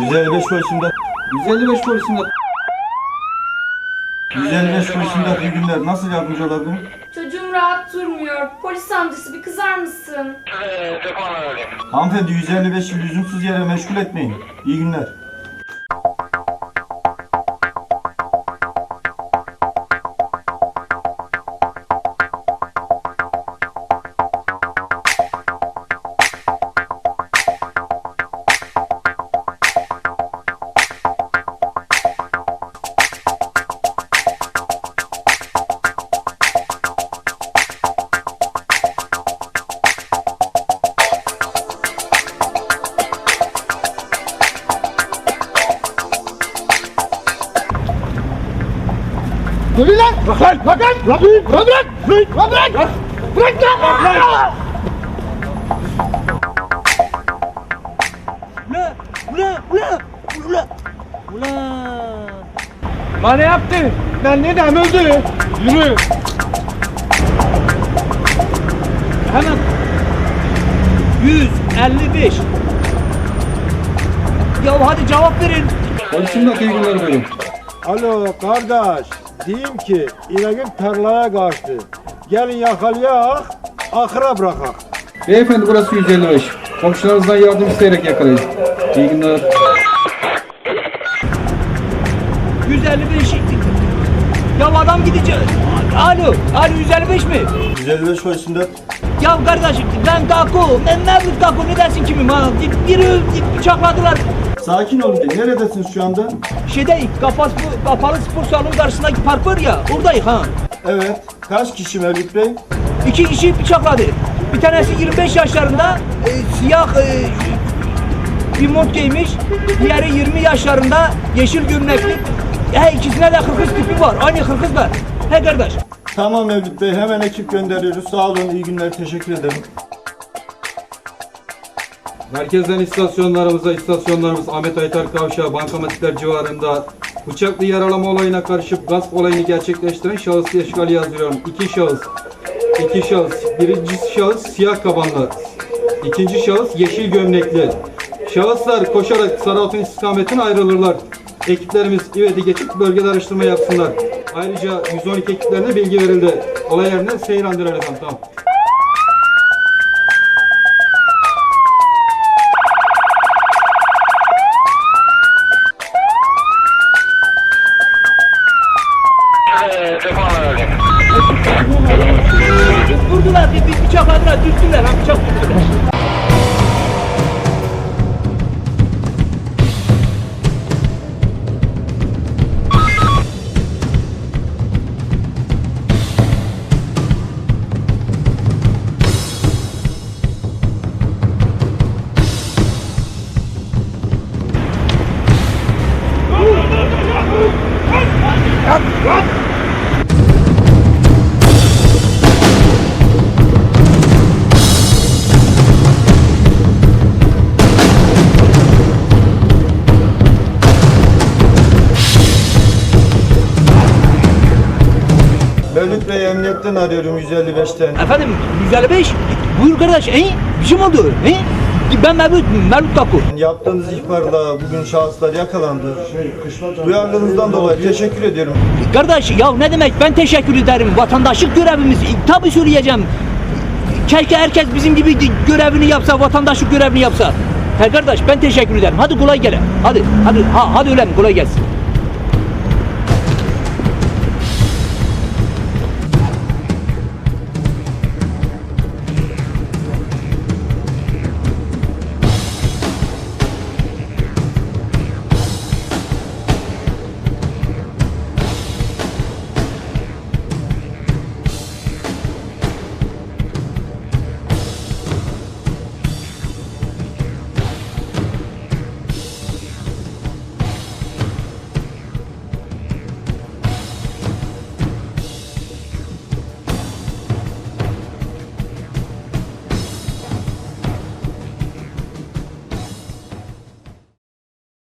155 polisinde 155 polisinde 155 polisinde iyi günler. Nasıl yardımcı olabilirim? Çocuğum rahat durmuyor. Polis amcası bir kızar mısın? Hanımefendi 155 yıl lüzumsuz yere meşgul etmeyin. İyi günler. Dur lan! Bırak lan! Bırak lan! Bırak! Bırak! Bırak! Bırak! Bırak! Bırak lan! Bırak lan! Ula! Ula! Ula! Ula! Ula! Ne yaptı? Lan ne dem öldü? Yürü! Hemen 155 Ya hadi cevap verin. Polisimde iyi günler buyurun. Alo kardeş, diyeyim ki ineğin tarlaya kaçtı. Gelin yakalayak, ahıra bırakak. Beyefendi burası 155. Komşularınızdan yardım isteyerek yakalayın. İyi günler. 155 Ya adam gidecek. Alo, alo 155 mi? 155 polisinde Ya kardeşim ben Kako, ben Mevlüt Kako ne dersin kimim ha? Biri bıçakladılar. Sakin olun. Neredesiniz şu anda? Şeyde kapalı, kapalı spor salonu karşısındaki park var ya oradayız ha. Evet. Kaç kişi Mevlüt Bey? İki kişi bıçakladı. Bir tanesi 25 yaşlarında e, siyah e, bir mont giymiş. Diğeri 20 yaşlarında yeşil gömlekli. He ikisine de kırkız tipi var. Aynı kırkızlar. He kardeş. Tamam Mevlüt Bey. Hemen ekip gönderiyoruz. Sağ olun. İyi günler. Teşekkür ederim. Merkezden istasyonlarımıza, istasyonlarımız Ahmet Aytar Kavşağı, bankamatikler civarında bıçaklı yaralama olayına karışıp gasp olayını gerçekleştiren şahıs eşkali yazıyorum. İki şahıs. İki şahıs. Birinci şahıs siyah kabanlı. İkinci şahıs yeşil gömlekli. Şahıslar koşarak Sarıaltın istikametine ayrılırlar. Ekiplerimiz İvedi geçip bölgede araştırma yapsınlar. Ayrıca 112 ekiplerine bilgi verildi. Olay yerine seyrandılar efendim. Tamam. Vurdular, bir, bir bıçakladılar, düzdüler. Ha bıçak düzdüler. Mevlüt Bey emniyetten arıyorum 155'ten. Efendim 155. Buyur kardeş. He? Bir şey mi oldu? He? Ben Mevlüt, Mevlüt Kako. Yaptığınız ihbarla bugün şahıslar yakalandı. Duyarlılığınızdan dolayı teşekkür ediyorum. Kardeş ya ne demek ben teşekkür ederim. Vatandaşlık görevimiz. Tabi söyleyeceğim. Keşke herkes bizim gibi görevini yapsa, vatandaşlık görevini yapsa. He kardeş ben teşekkür ederim. Hadi kolay gele. Hadi, hadi, ha, hadi öyle kolay gelsin.